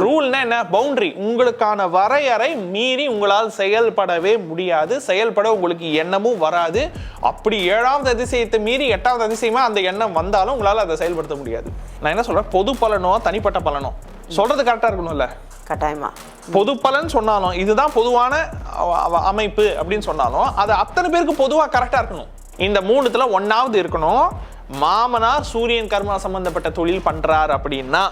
ரூல்னா என்ன? பவுண்டரி உங்களுக்கான வரையறை மீறி உங்களால் செயல்படவே முடியாது. செயல்பட உங்களுக்கு எண்ணமும் வராது. அப்படி ஏழாவது அதிசயத்தை மீறி எட்டாவது அதிசயமா அந்த எண்ணம் வந்தாலும் உங்களால அதை செயல்படுத்த முடியாது. நான் என்ன சொல்றேன்? பொது பலனோ தனிப்பட்ட பலனோ? சொல்றது கரெக்டா இருக்கணும்ல? கட்டாயமா. பொது பலன் சொன்னாலும் இதுதான் பொதுவான அமைப்பு அப்படின்னு சொன்னாலும் அது அத்தனை பேருக்கு பொதுவா கரெக்டா இருக்கணும். இந்த மூணுத்துல ஒன்னாவது இருக்கணும். மாமனார் சூரியன் கர்மா சம்பந்தப்பட்ட தொழில் பண்றார் அப்படின்னா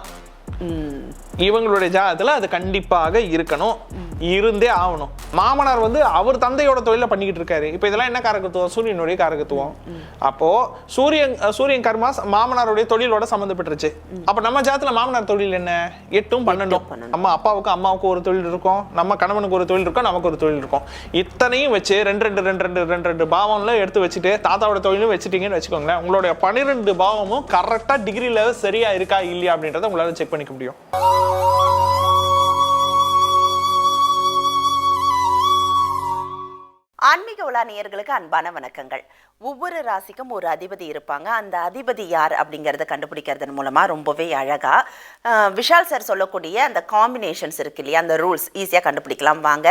இவங்களுடைய ஜாதத்தில் அது கண்டிப்பாக இருக்கணும். இருந்தே ஆகணும். மாமனார் வந்து அவர் தந்தையோட தொழிலை பண்ணிக்கிட்டு இருக்காரு. இப்போ இதெல்லாம் என்ன காரகத்துவம்? சூரியனுடைய காரகத்துவம். அப்போ சூரியன் சூரியன் கர்மா மாமனாருடைய தொழிலோட சம்மந்தப்பட்டுருச்சு அப்ப நம்ம ஜாதத்துல மாமனார் தொழில் என்ன? எட்டும் பன்னெண்டும். நம்ம அப்பாவுக்கு அம்மாவுக்கு ஒரு தொழில் இருக்கும். நம்ம கணவனுக்கு ஒரு தொழில் இருக்கும் நமக்கு ஒரு தொழில் இருக்கும். இத்தனையும் வச்சு ரெண்டு ரெண்டு ரெண்டு ரெண்டு ரெண்டு ரெண்டு பாவம்ல எடுத்து வச்சுட்டு தாத்தாவோட தொழிலும் வச்சுட்டீங்கன்னு வச்சுக்கோங்களேன். உங்களுடைய பன்னிரெண்டு பாவமும் கரெக்டா டிகிரி லெவல் சரியா இருக்கா இல்லையா அப்படின்றத உங்களால செக் பண்ணிக்க முடியும். ஆன்மீக உலா நேயர்களுக்கு அன்பான வணக்கங்கள். ஒவ்வொரு ராசிக்கும் ஒரு அதிபதி இருப்பாங்க. அந்த அதிபதி யார் அப்படிங்கிறத கண்டுபிடிக்கிறதன் மூலமா ரொம்பவே அழகா விஷால் சார் சொல்லக்கூடிய அந்த காம்பினேஷன்ஸ் இருக்கு இல்லையா அந்த ரூல்ஸ் ஈஸியாக கண்டுபிடிக்கலாம். வாங்க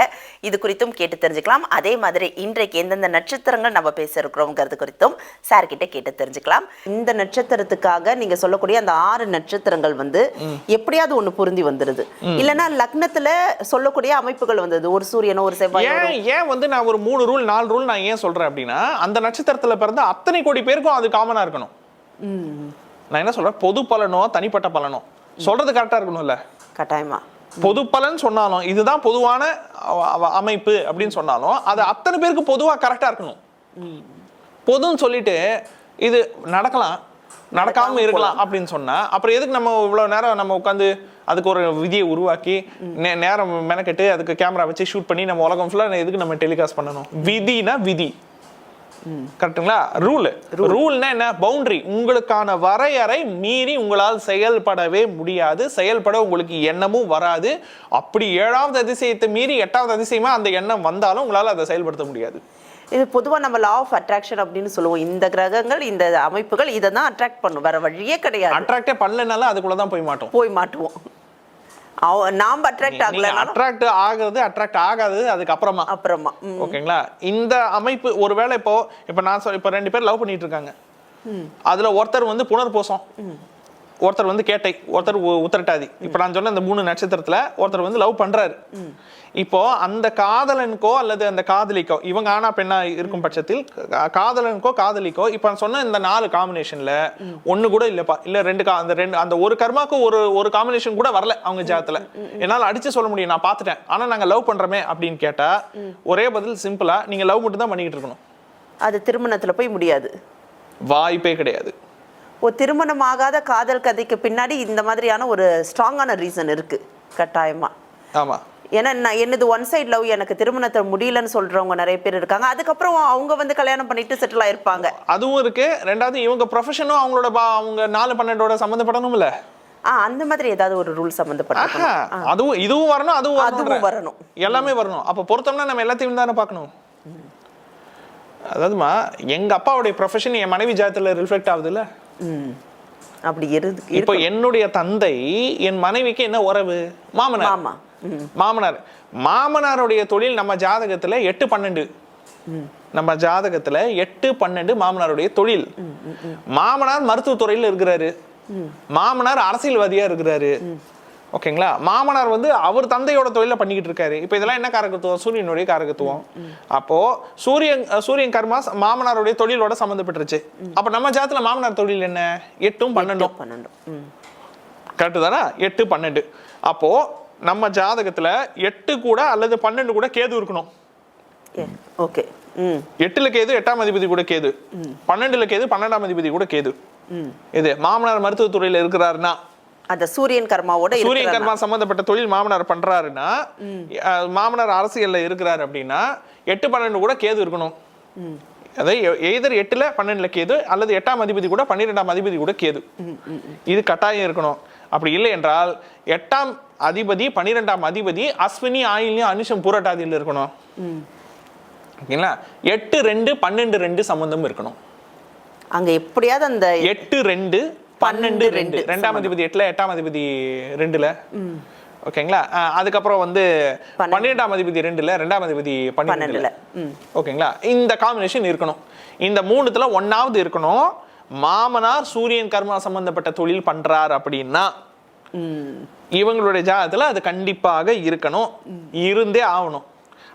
இது குறித்தும் கேட்டு தெரிஞ்சுக்கலாம். அதே மாதிரி இன்றைக்கு எந்தெந்த நட்சத்திரங்கள் நம்ம பேச இருக்கிறோங்கிறது குறித்தும் சார் கிட்ட கேட்டு தெரிஞ்சுக்கலாம். இந்த நட்சத்திரத்துக்காக நீங்க சொல்லக்கூடிய அந்த ஆறு நட்சத்திரங்கள் வந்து எப்படியாவது ஒண்ணு பொருந்தி வந்துருது. இல்லைன்னா லக்னத்துல சொல்லக்கூடிய அமைப்புகள் வந்தது. ஒரு சூரியனோ ஒரு செவ்வாய். ஏன் வந்து நான் ஒரு மூணு ரூல் நாலு ரூல் நான் ஏன் சொல்றேன் அப்படின்னா அந்த நட்சத்திரத்துல பிறந்த அத்தனை கோடி பேருக்கும் அது காமனா இருக்கணும். நான் என்ன சொல்றேன்? பொது பலனோ தனிப்பட்ட பலனோ. சொல்றது கரெக்டா இருக்கணும்ல? கட்டாயமா. பொது பலன் சொன்னாலும் இதுதான் பொதுவான அமைப்பு அப்படின்னு சொன்னாலும் அது அத்தனை பேருக்கு பொதுவா கரெக்டா இருக்கணும். பொதுன்னு சொல்லிட்டு இது நடக்கலாம். நடக்காம இருக்கலாம் அப்படின்னு சொன்னா அப்புறம் எதுக்கு நம்ம இவ்வளவு நேரம் நம்ம உட்காந்து அதுக்கு ஒரு விதியை உருவாக்கி நேரம் மெனக்கெட்டு அதுக்கு கேமரா வச்சு ஷூட் பண்ணி நம்ம உலகம் ஃபுல்லா எதுக்கு நம்ம டெலிகாஸ்ட் பண்ணணும்? விதினா விதி. கரெக்ட்டுங்களா? ரூல் ரூல்னா என்ன? பவுண்டரி உங்களுக்கான வரையறை மீறி உங்களால் செயல்படவே முடியாது. செயல்பட உங்களுக்கு எண்ணமும் வராது. அப்படி ஏழாவது அதிசயத்தை மீறி எட்டாவது அதிசயமா அந்த எண்ணம் வந்தாலும் உங்களால அதை செயல்படுத்த முடியாது. இது பொதுவா நம்ம லா ஆஃப் அட்ராக்ஷன் அப்படின்னு சொல்லுவோம். இந்த கிரகங்கள் இந்த அமைப்புகள் இதை தான் அட்ராக்ட் பண்ணும். வேற வழியே கிடையாது. அட்ராக்டே பண்ணலனாலும் அதுக்குள்ள தான் போய் மாட்டோம். போய் மாட்டுவோம். நாம அட்ராக்ட் ஆகல அட்ராக்ட் ஆகுறது அட்ராக்ட் ஆகாது அதுக்கு அப்புறமா. ஓகேங்களா இந்த அமைப்பு ஒருவேளை இப்போ இப்போ நான் இப்போ ரெண்டு பேர் லவ் பண்ணிட்டு இருக்காங்க. அதுல ஒருத்தர் வந்து புனர்பூசம். ஒருத்தர் வந்து கேட்டை ஒருத்தர் உத்திரட்டாதி. இப்போ நான் சொன்ன இந்த மூணு நட்சத்திரத்துல ஒருத்தர் வந்து லவ் பண்றாரு. இப்போ அந்த காதலனுக்கோ அல்லது அந்த காதலிக்கோ இவங்க ஆனா பெண்ணா இருக்கும் பட்சத்தில் காதலனுக்கோ காதலிக்கோ இப்போ நான் சொன்ன இந்த நாலு காம்பினேஷன்ல ஒண்ணு கூட இல்லப்பா. இல்ல ரெண்டு கா- அந்த ரெண்டு அந்த ஒரு கர்மாக்கு ஒரு ஒரு காம்பினேஷன் கூட வரல அவங்க ஜாதத்துல. என்னால அடிச்சு சொல்ல முடியும் நான் பார்த்துட்டேன். ஆனா நாங்க லவ் பண்றோமே அப்படின்னு கேட்டா ஒரே பதில் சிம்பிளா நீங்க லவ் மட்டும் தான் பண்ணிக்கிட்டு இருக்கணும். அது திருமணத்துல போய் முடியாது. வாய்ப்பே கிடையாது. ஒரு திருமணம் ஆகாத காதல் கதைக்கு பின்னாடி இந்த மாதிரியான ஒரு ஸ்ட்ராங்கான ரீசன் இருக்கு கட்டாயமா. ஆமா. ஏன்னா நான் என்னது ஒன் சைடு லவ் எனக்கு திருமணத்தை முடியலன்னு சொல்றவங்க நிறைய பேர் இருக்காங்க. அதுக்கப்புறம் அவங்க வந்து கல்யாணம் பண்ணிட்டு செட்டில் ஆயிருப்பாங்க. அதுவும் இருக்கு. ரெண்டாவது இவங்க ப்ரொஃபஷனும் அவங்களோட அவங்க நாலு பன்னெண்டோட சம்மந்தப்படணும்ல. ஆ அந்த மாதிரி ஏதாவது ஒரு ரூல் சம்மந்தப்பட்ட அதுவும் இதுவும் வரணும் அதுவும் அதுவும் வரணும். எல்லாமே வரணும். அப்ப பொருத்தம்னா நம்ம எல்லாத்தையும் தானே பார்க்கணும். அதாவதுமா எங்க அப்பாவுடைய ப்ரொஃபஷன் என் மனைவி ஜாதத்துல ரிஃப்ளெக்ட் ஆகுதுல்ல? அப்படி இருந்து இப்போ என்னுடைய தந்தை என் மனைவிக்கு என்ன உறவு? மாமனார். மாமா. ம். மாமனார். மாமனாருடைய தொழில் நம்ம ஜாதகத்துல எட்டு பன்னெண்டு. நம்ம ஜாதகத்துல எட்டு பன்னெண்டு மாமனாருடைய தொழில். மாமனார் மருத்துவத்துறையில இருக்கிறாரு. மாமனார் அரசியல்வாதியா இருக்கிறாரு. ஓகேங்களா? மாமனார் வந்து அவர் தந்தையோட தொழில பண்ணிக்கிட்டு இருக்காரு. இப்போ இதெல்லாம் என்ன காரகத்துவம்? சூரியனுடைய காரகத்துவம். அப்போ சூரியன் சூரியன் கர்மா மாமனாருடைய தொழிலோட சம்மந்தப்பட்டுருச்சு அப்ப நம்ம ஜாதத்துல மாமனார் தொழில் என்ன? எட்டும் பன்னெண்டும். பன்னெண்டு ம். கரெக்டு தானே? எட்டு பன்னெண்டு. அப்போ நம்ம ஜாதகத்துல எட்டு கூட அல்லது பன்னெண்டு கூட கேது இருக்கணும். ஓகே. எட்டுல கேது எட்டாம் அதிபதி கூட கேது. பன்னெண்டுல கேது பன்னெண்டாம் அதிபதி கூட கேது. இது மாமனார் மருத்துவத்துறையில இருக்கிறாருன்னா அந்த சூரியன் கர்மாவோட சூரியன் கர்மா சம்பந்தப்பட்ட தொழில் மாமனார் பண்றாருன்னா மாமனார் அரசியல்ல இருக்கிறாரு அப்படின்னா எட்டு பன்னெண்டு கூட கேது இருக்கணும். அதை எய்தர் எட்டுல பன்னெண்டுல கேது அல்லது எட்டாம் அதிபதி கூட பன்னிரெண்டாம் அதிபதி கூட கேது. இது கட்டாயம் இருக்கணும். அப்படி இல்லை என்றால் எட்டாம் அதிபதி பன்னிரெண்டாம் அதிபதி அஸ்வினி ஆயில்யம் அனுஷம் பூரட்டாதியில் இருக்கணும். ஓகேங்களா? எட்டு ரெண்டு பன்னெண்டு ரெண்டு சம்பந்தம் இருக்கணும். அங்க எப்படியாவது அந்த எட்டு ரெண்டு பன்னெண்டு ரெண்டு. ரெண்டாம் அதிபதி எட்டுல எட்டாம் அதிபதி ரெண்டுல. ஓகேங்களா? அதுக்கப்புறம் வந்து பன்னிரெண்டாம் அதிபதி ரெண்டுல ரெண்டாம் அதிபதி பன்னிரெண்டுல. ஓகேங்களா? இந்த காம்பினேஷன் இருக்கணும். இந்த மூணுத்துல ஒன்னாவது இருக்கணும். மாமனார் சூரியன் கர்மா சம்பந்தப்பட்ட தொழில் பண்றார் அப்படின்னா இவங்களுடைய ஜாதகத்துல அது கண்டிப்பாக இருக்கணும். இருந்தே ஆகணும்.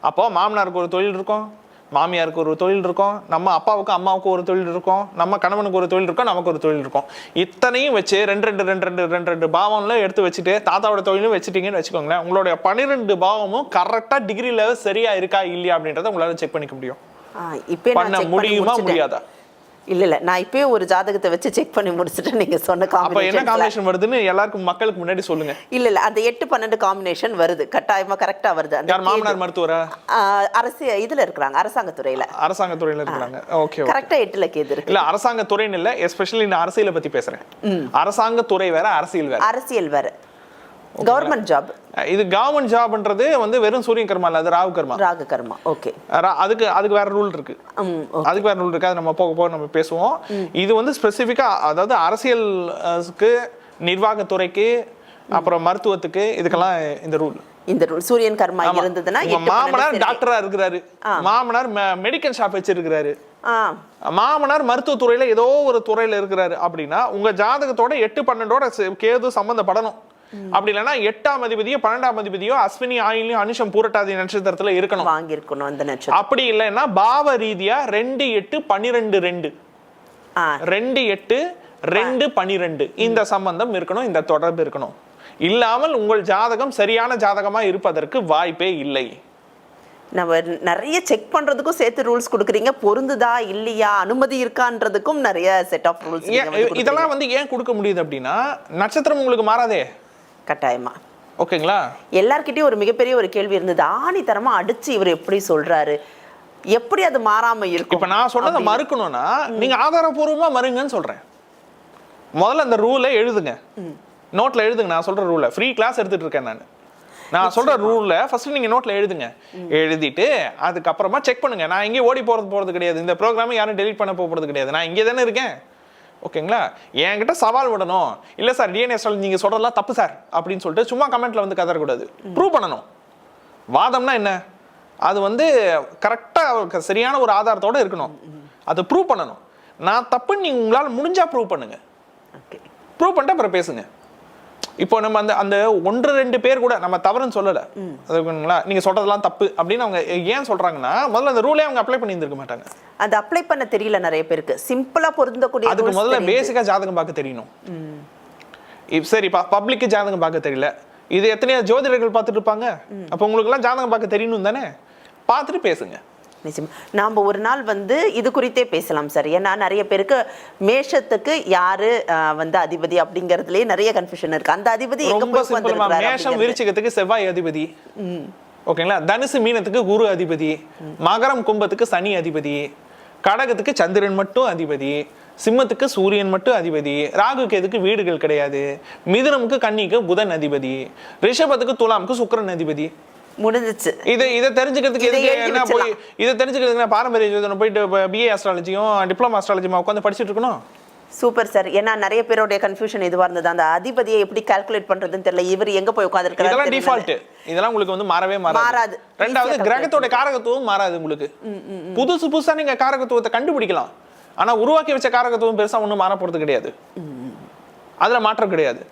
அப்போ மாமனாருக்கு ஒரு தொழில் இருக்கும். மாமியாருக்கு ஒரு தொழில் இருக்கும் நம்ம அப்பாவுக்கு அம்மாவுக்கு ஒரு தொழில் இருக்கும் நம்ம கணவனுக்கு ஒரு தொழில் இருக்கும் நமக்கு ஒரு தொழில் இருக்கும். இத்தனையும் வச்சு ரெண்டு ரெண்டு ரெண்டு ரெண்டு ரெண்டு ரெண்டு பாவம்ல எடுத்து வச்சுட்டு தாத்தாவோட தொழிலும் வச்சுட்டீங்கன்னு வச்சுக்கோங்களேன் உங்களுடைய பன்னிரெண்டு பாவமும் கரெக்டா டிகிரி லெவல் சரியா இருக்கா இல்லையா அப்படின்றத உங்களால செக் பண்ணிக்க முடியும். பண்ண முடியுமா. முடியாதா? இல்ல இல்ல. நான் இப்பயே ஒரு ஜாதகத்தை வச்சு செக் பண்ணி முடிச்சுட்டு நீங்க சொன்ன அப்ப என்ன காம்பினேஷன் காம்பினேஷன் வருதுன்னு எல்லாருக்கும் மக்களுக்கு முன்னாடி சொல்லுங்க. இல்ல இல்ல. அந்த எட்டு பன்னெண்டு காம்பினேஷன் வருது. கட்டாயமா கரெக்டா வருது. அந்த மாமனார் மருத்துவரா? அரசு இதுல இருக்கிறாங்க. அரசாங்கத்துறையில. அரசாங்க துறையில இருக்கிறாங்க. ஓகே கரெக்டா எட்டுல கேது இருக்கு. இல்ல அரசாங்க துறைன்னு இல்ல எஸ்பெஷலி நான் அரசியலை பத்தி பேசுறேன். அரசாங்க துறை வேற அரசியல் வேற. அரசியல் வேற. கவர்மெண்ட் ஜாப் இது கவர்மெண்ட் ஜாப்ன்றது வந்து வெறும் சூரியன் கர்மா இல்ல அது ராகு கர்மா. ராக கர்மா ஓகே. அதுக்கு அதுக்கு வேற ரூல் இருக்கு. அதுக்கு வேற ரூல் இருக்கு அது நம்ம போக போக நம்ம பேசுவோம். இது வந்து ஸ்பெசிஃபிக்கா அதாவது அரசியலுக்கு நிர்வாகத்துறைக்கு அப்புறம் மருத்துவத்துக்கு இதுக்கெல்லாம் இந்த ரூல் இந்த ரூல் சூரியன் கர்மா இருந்ததுன்னா மாமனார். டாக்டரா இருக்கிறாரு. மாமனார் மெடிக்கல் ஷாப் வச்சிருக்கிறாரு. மாமனார் மருத்துவ துறையில ஏதோ ஒரு துறையில இருக்கிறாரு அப்படின்னா உங்க ஜாதகத்தோட எட்டு பன்னெண்டோட கேது சம்பந்தப்படணும். அப்படி இல்லைன்னா எட்டாம் அதிபதியோ பன்னெண்டாம் அதிபதியோ அஸ்வினி ஆயிலையும் அனுஷம் பூரட்டாதி நட்சத்திரத்துல இருக்கணும். வாங்கியிருக்கணும் அந்த நட்சத்திரம். அப்படி இல்லைன்னா பாவ ரீதியா ரெண்டு எட்டு பன்னிரெண்டு ரெண்டு. ரெண்டு எட்டு ரெண்டு பனிரெண்டு இந்த சம்பந்தம் இருக்கணும் இந்த தொடர்பு இருக்கணும். இல்லாமல் உங்கள் ஜாதகம் சரியான ஜாதகமா இருப்பதற்கு வாய்ப்பே இல்லை. நம்ம நிறைய செக் பண்றதுக்கும் சேர்த்து ரூல்ஸ் கொடுக்குறீங்க. பொருந்துதா இல்லையா அனுமதி இருக்கான்றதுக்கும் நிறைய செட் ஆஃப் ரூல்ஸ் இதெல்லாம் வந்து ஏன் கொடுக்க முடியுது அப்படின்னா நட்சத்திரம் உங்களுக்கு மாறாதே. கட்டாயமா. ஓகேங்களா? எல்லார்கிட்டயும் ஒரு மிகப்பெரிய ஒரு கேள்வி இருந்தது. ஆணித்தரமா அடிச்சு இவர் எப்படி சொல்றாரு? எப்படி அது மாறாம இருக்கும்? இப்ப நான் சொன்னதை மறுக்கணும்னா நீங்க ஆதாரபூர்வமா மறுங்கன்னு சொல்றேன். முதல்ல அந்த ரூலை எழுதுங்க. நோட்ல எழுதுங்க. நான் சொல்ற ரூலை. ஃப்ரீ கிளாஸ் எடுத்துட்டு இருக்கேன் நான். நான் சொல்ற ரூல்ல ஃபர்ஸ்ட் நீங்க நோட்ல எழுதுங்க. எழுதிட்டு அதுக்கப்புறமா செக் பண்ணுங்க. நான் எங்கேயும் ஓடி போறது போறது கிடையாது. இந்த ப்ரோக்ராம் யாரும் டெலீட் பண்ண போறது கிடையாது. நான் இங்கே தானே இருக்கேன். ஓகேங்களா? என்கிட்ட சவால் விடணும். இல்ல சார் டிஎன்ஏ நீங்க சொல்றதெல்லாம் தப்பு சார் அப்படின்னு சொல்லிட்டு சும்மா கமெண்ட்ல வந்து கதறக்கூடாது. ப்ரூவ் பண்ணணும். வாதம்னா என்ன? அது வந்து கரெக்டாக சரியான ஒரு ஆதாரத்தோட இருக்கணும். அதை ப்ரூவ் பண்ணணும். நான் தப்புன்னு நீங்க உங்களால் முடிஞ்சா ப்ரூவ் பண்ணுங்க. ஓகே ப்ரூவ் பண்ணிட்டு அப்புறம் பேசுங்க. இப்போ நம்ம அந்த அந்த ஒன்று ரெண்டு பேர் கூட நம்ம தவறுன்னு சொல்லல. அதுங்களா நீங்க சொல்றதெல்லாம் தப்பு அப்படின்னு அவங்க ஏன் சொல்றாங்கன்னா முதல்ல அந்த ரூலே அவங்க அப்ளை பண்ணி இருந்திருக்க மாட்டாங்க. அது அப்ளை பண்ண தெரியல நிறைய பேருக்கு. சிம்பிளா பொருந்தக்கூடிய அதுக்கு முதல்ல தெரியுது. பேசிக்கா ஜாதகம் பார்க்க தெரியணும். இப்ப சரி பப்ளிக்கு ஜாதகம் பார்க்க தெரியல. இது எத்தனையோ ஜோதிடர்கள் பார்த்துட்டு இருப்பாங்க. அப்போ உங்களுக்கு எல்லாம் ஜாதகம் பார்க்க தெரியணும் தானே? பார்த்துட்டு பேசுங்க. நிச்சயம். நாம ஒரு நாள் வந்து இது குறித்தே பேசலாம் சார் ஏன்னா நிறைய பேருக்கு மேஷத்துக்கு யாரு வந்து அதிபதி அப்படிங்கறதுலயே நிறைய கன்ஃபியூஷன் இருக்கு. அந்த அதிபதி மேஷம். விருச்சிகத்துக்கு செவ்வாய் அதிபதி. ஓகேங்களா? தனுசு மீனத்துக்கு குரு அதிபதி. மகரம் கும்பத்துக்கு சனி அதிபதி. கடகத்துக்கு சந்திரன் மட்டும் அதிபதி. சிம்மத்துக்கு சூரியன் மட்டும் அதிபதி. ராகு கேதுக்கு வீடுகள் கிடையாது. மிதுனமுக்கு கன்னிக்கு புதன் அதிபதி. ரிஷபத்துக்கு துலாமுக்கு சுக்கிரன் அதிபதி. முடிஞ்சிச்சு. இதை இதை தெரிஞ்சுக்கிறதுக்கு எதுக்கு என்ன போய் இதை தெரிஞ்சுக்கிறதுக்கு பாரம்பரிய ஜோதிடம் போயிட்டு பிஏ அஸ்ட்ராலஜியும் டிப்ளமா அஸ்ட்ராலஜியும் உட்காந்து படிச்சுட்டு இருக்கணும்? Super sir. ஏன்னா நிறைய பேருடைய கன்ஃபியூஷன் இதுவா இருந்தது அந்த அதிபதியை எப்படி கால்குலேட் பண்றதுன்னு தெரியல. இவர் எங்க போய் இதெல்லாம் உட்கார்ந்திருக்காரு டிஃபால்ட் இதெல்லாம் உங்களுக்கு வந்து மாறவே மாறாது. ரெண்டாவது கிரகத்தோட காரகத்துவம் மாறாது உங்களுக்கு. புதுசு புதுசா நீங்க காரகத்துவத்தை கண்டுபிடிக்கலாம். ஆனா உருவாக்கி வச்ச காரகத்துவம் பெருசா ஒண்ணும் மாற போறது கிடையாது அதுல மாற்றம் கிடையாது.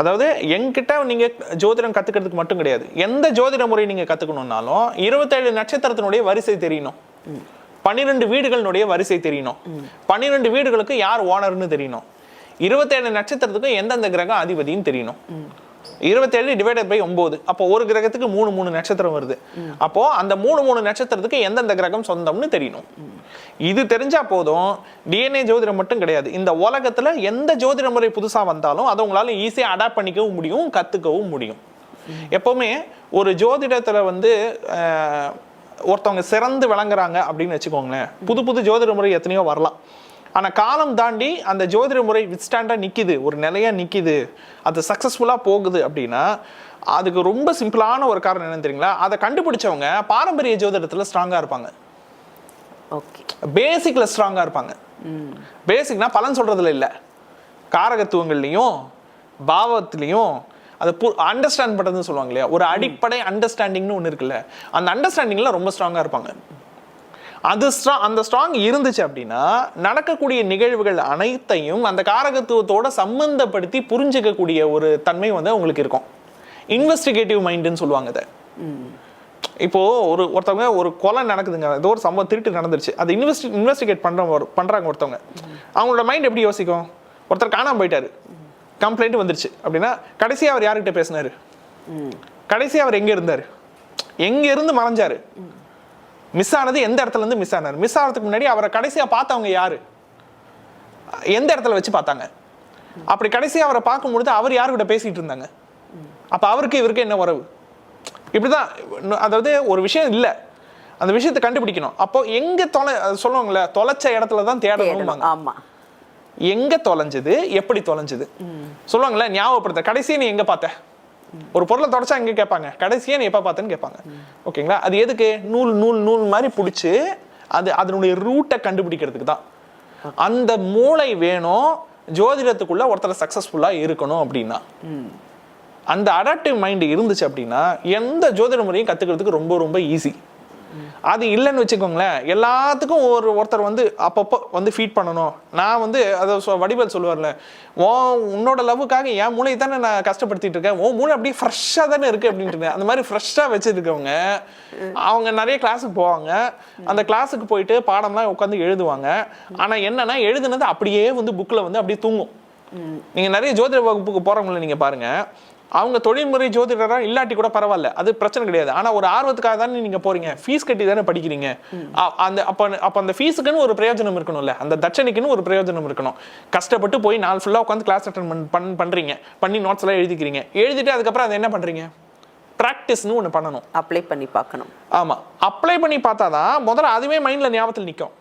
அதாவது என்கிட்ட நீங்க ஜோதிடம் கத்துக்கிறதுக்கு மட்டும் கிடையாது. எந்த ஜோதிட முறை நீங்க கத்துக்கணும்னாலும் இருபத்தேழு நட்சத்திரத்தினுடைய வரிசை தெரியணும். பன்னிரெண்டு வீடுகளினுடைய வரிசை தெரியணும். பன்னிரெண்டு வீடுகளுக்கு யார் ஓனர்னு தெரியணும். இருபத்தேழு நட்சத்திரத்துக்கும் எந்தெந்த கிரகம் அதிபதியும் தெரியணும். இருபத்தேழு டிவைடட் பை ஒன்பது. அப்போ ஒரு கிரகத்துக்கு மூணு மூணு நட்சத்திரம் வருது. அப்போ அந்த மூணு மூணு நட்சத்திரத்துக்கு எந்தெந்த கிரகம் சொந்தம்னு தெரியணும். இது தெரிஞ்சா போதும். டிஎன்ஏ ஜோதிடம் மட்டும் கிடையாது. இந்த உலகத்துல எந்த ஜோதிட முறை புதுசா வந்தாலும் அதை உங்களால ஈஸியா அடாப்ட் பண்ணிக்கவும் முடியும் கத்துக்கவும் முடியும். எப்பவுமே ஒரு ஜோதிடத்துல வந்து ஒருத்தவங்க சிறந்து விளங்குறாங்க அப்படின்னு வச்சுக்கோங்களேன். புது புது ஜோதிட முறை எத்தனையோ வரலாம். ஆனா காலம் தாண்டி அந்த ஜோதிட முறை வித்ஸ்டாண்டா நிக்குது ஒரு நிலையா நிக்குது. அது சக்சஸ்ஃபுல்லா போகுது அப்படின்னா அதுக்கு ரொம்ப சிம்பிளான ஒரு காரணம் என்னன்னு தெரியுங்களா? அதை கண்டுபிடிச்சவங்க பாரம்பரிய ஜோதிடத்துல ஸ்ட்ராங்கா இருப்பாங்க. ஓகே பேசிக்ல ஸ்ட்ராங்கா இருப்பாங்க. பேசிக்னா பலன் சொல்றதுல இல்ல. காரகத்துவங்கள்லையும் பாவத்திலையும் அதை அண்டர்ஸ்டாண்ட் பண்ணுறதுன்னு சொல்லுவாங்க இல்லையா? ஒரு அடிப்படை அண்டர்ஸ்டாண்டிங்னு ஒன்று இருக்குல்ல. அந்த அண்டர்ஸ்டாண்டிங்ல ரொம்ப ஸ்ட்ராங்காக இருப்பாங்க. அது ஸ்ட்ரா அந்த ஸ்ட்ராங் இருந்துச்சு அப்படின்னா நடக்கக்கூடிய நிகழ்வுகள் அனைத்தையும் அந்த காரகத்துவத்தோட சம்பந்தப்படுத்தி புரிஞ்சுக்கக்கூடிய ஒரு தன்மை வந்து அவங்களுக்கு இருக்கும். இன்வெஸ்டிகேட்டிவ் மைண்டுன்னு சொல்லுவாங்க அதை இப்போ ஒரு ஒருத்தவங்க ஒரு கொலை நடக்குதுங்க ஏதோ ஒரு சம்பவம் திருட்டு நடந்துருச்சு. அதை இன்வெஸ்டி இன்வெஸ்டிகேட் பண்ணுற ஒரு- ஒருத்தவங்க. அவங்களோட மைண்ட் எப்படி யோசிக்கும்? ஒருத்தர் காணாமல் போயிட்டாரு. கம்ப்ளைண்ட் வந்துருச்சு. அப்படின்னா கடைசியாக அவர் யார்கிட்ட பேசினார்? கடைசியாக அவர் எங்கே இருந்தார்? எங்கே இருந்து மறைஞ்சாரு? மிஸ் ஆனது எந்த இடத்துல இருந்து மிஸ் ஆனாரு? மிஸ் ஆகிறதுக்கு முன்னாடி அவரை கடைசியா பார்த்தவங்க யாரு? எந்த இடத்துல வச்சு பார்த்தாங்க? அப்படி கடைசியா அவரை பார்க்கும்பொழுது அவர் யாரு கூட பேசிட்டு இருந்தாங்க? அப்ப அவருக்கு இவருக்கு என்ன உறவு? இப்படிதான் அதாவது ஒரு விஷயம் இல்ல. அந்த விஷயத்தை கண்டுபிடிக்கணும். அப்போ எங்க தொலை சொல்லுவாங்கல்ல தொலைச்ச இடத்துல தான் தேடணும் தேடணும்பாங்க ஆமா. எங்க தொலைஞ்சது எப்படி தொலைஞ்சது? சொல்லுவாங்கல்ல ஞாபகப்படுத்த. கடைசியா நீ எங்க பார்த்த? ஒரு பொருளை தொடச்சா எங்கே கேட்பாங்க? கடைசியாக நீ எப்ப பார்த்தேன்னு கேட்பாங்க. ஓகேங்களா? அது எதுக்கு? நூல் நூல் நூல் மாதிரி பிடிச்சி அது அதனுடைய ரூட்டை கண்டுபிடிக்கிறதுக்கு தான். அந்த மூளை வேணும் ஜோதிடத்துக்குள்ள ஒருத்தர் சக்ஸஸ்ஃபுல்லாக இருக்கணும் அப்படின்னா. அந்த அடாப்டிவ் மைண்ட் இருந்துச்சு அப்படின்னா எந்த ஜோதிட முறையும் கற்றுக்கிறதுக்கு ரொம்ப ரொம்ப ஈஸி அது இல்லைன்னு வச்சுக்கோங்களேன். எல்லாத்துக்கும் ஒரு ஒருத்தர் வந்து அப்பப்போ வந்து ஃபீட் பண்ணணும். நான் வந்து அதை சொ- சொல்லுவார்ல ஓ உன்னோட லவ்வுக்காக என் மூளை தானே நான் கஷ்டப்படுத்திட்டு இருக்கேன். உன் மூளை அப்படியே ஃப்ரெஷ்ஷாக தானே இருக்கு அப்படின்ட்டு. அந்த மாதிரி ஃப்ரெஷ்ஷாக வச்சுருக்கவங்க அவங்க நிறைய கிளாஸுக்கு போவாங்க. அந்த கிளாஸுக்கு போயிட்டு பாடம்லாம் உட்காந்து எழுதுவாங்க. ஆனால் என்னன்னா எழுதுனது அப்படியே வந்து புக்கில் வந்து அப்படியே தூங்கும். நீங்கள் நிறைய ஜோதிட வகுப்புக்கு போகிறவங்கள நீங்கள் பாருங்கள் அவங்க தொழில்முறை ஜோதிடரா இல்லாட்டி கூட பரவாயில்ல. அது பிரச்சனை கிடையாது. ஆனா ஒரு ஆர்வத்துக்காக தானே நீங்க போறீங்க. ஃபீஸ் கட்டி தானே படிக்கிறீங்க. அந்த அப்ப அப்ப அந்த ஃபீஸுக்குன்னு ஒரு பிரயோஜனம் இருக்கணும்ல. அந்த தட்சணைக்குன்னு ஒரு பிரயோஜனம் இருக்கணும். கஷ்டப்பட்டு போய் நாள் ஃபுல்லா உட்காந்து கிளாஸ் அட்டன் பண் பண்றீங்க. பண்ணி நோட்ஸ் எல்லாம் எழுதிக்கிறீங்க. எழுதிட்டு அதுக்கப்புறம் அதை என்ன பண்றீங்க? ப்ராக்டிஸ்னு ஒன்று பண்ணணும். அப்ளை பண்ணி பார்க்கணும். ஆமா. அப்ளை பண்ணி பார்த்தாதான் முதல்ல அதுவே மைண்ட்ல ஞாபகத்தில் நிற்கும்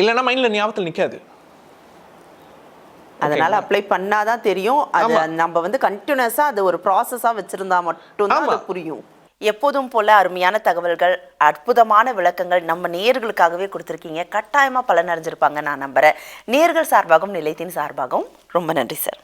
இல்லைன்னா மைண்ட்ல ஞாபகத்தில் நிக்காது. அதனால அப்ளை பண்ணாதான் தெரியும். அது நம்ம வந்து கண்டினியூஸா அது ஒரு ப்ராசஸா வச்சிருந்தா மட்டும்தான். அது புரியும். எப்போதும் போல அருமையான தகவல்கள் அற்புதமான விளக்கங்கள் நம்ம நேயர்களுக்காகவே கொடுத்துருக்கீங்க. கட்டாயமா பலன் அறிஞ்சிருப்பாங்க நான் நம்புறேன். நேர்கள் சார்பாகவும் நிலையத்தின் சார்பாகவும் ரொம்ப நன்றி சார்.